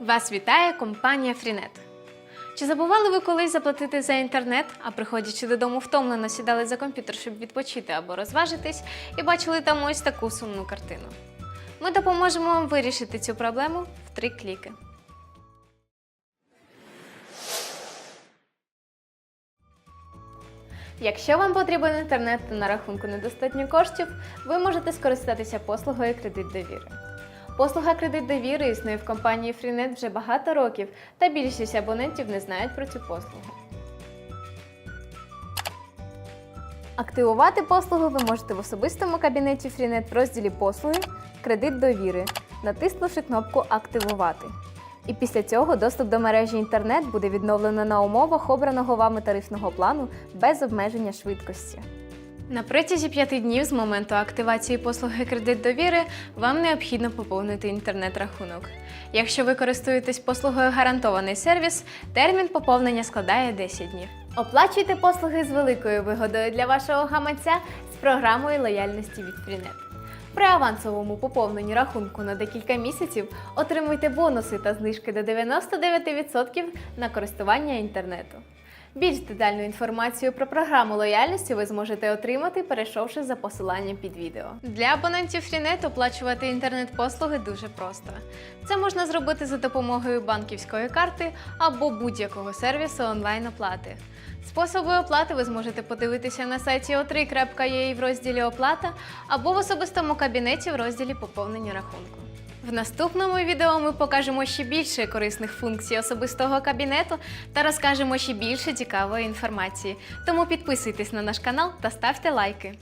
Вас вітає компанія Freenet. Чи забували ви колись заплатити за інтернет, а приходячи додому втомлено сідали за комп'ютер, щоб відпочити або розважитись, і бачили там ось таку сумну картину? Ми допоможемо вам вирішити цю проблему в три кліки. Якщо вам потрібен інтернет та на рахунку недостатньо коштів, ви можете скористатися послугою кредит довіри. Послуга кредит довіри існує в компанії Freenet вже багато років, та більшість абонентів не знають про цю послугу. Активувати послугу ви можете в особистому кабінеті Freenet в розділі Послуги Кредит довіри, натиснувши кнопку Активувати. І після цього доступ до мережі інтернет буде відновлено на умовах обраного вами тарифного плану без обмеження швидкості. На протязі п'яти днів з моменту активації послуги кредит довіри вам необхідно поповнити інтернет-рахунок. Якщо ви користуєтесь послугою гарантований сервіс, термін поповнення складає 10 днів. Оплачуйте послуги з великою вигодою для вашого гаманця з програмою лояльності від Freenet. При авансовому поповненні рахунку на декілька місяців отримуйте бонуси та знижки до 99% на користування інтернету. Більш детальну інформацію про програму лояльності ви зможете отримати, перейшовши за посиланням під відео. Для абонентів Freenet оплачувати інтернет-послуги дуже просто. Це можна зробити за допомогою банківської карти або будь-якого сервісу онлайн-оплати. Способи оплати ви зможете подивитися на сайті o3.ua в розділі Оплата або в особистому кабінеті в розділі Поповнення рахунку. В наступному відео ми покажемо ще більше корисних функцій особистого кабінету та розкажемо ще більше цікавої інформації. Тому підписуйтесь на наш канал та ставте лайки.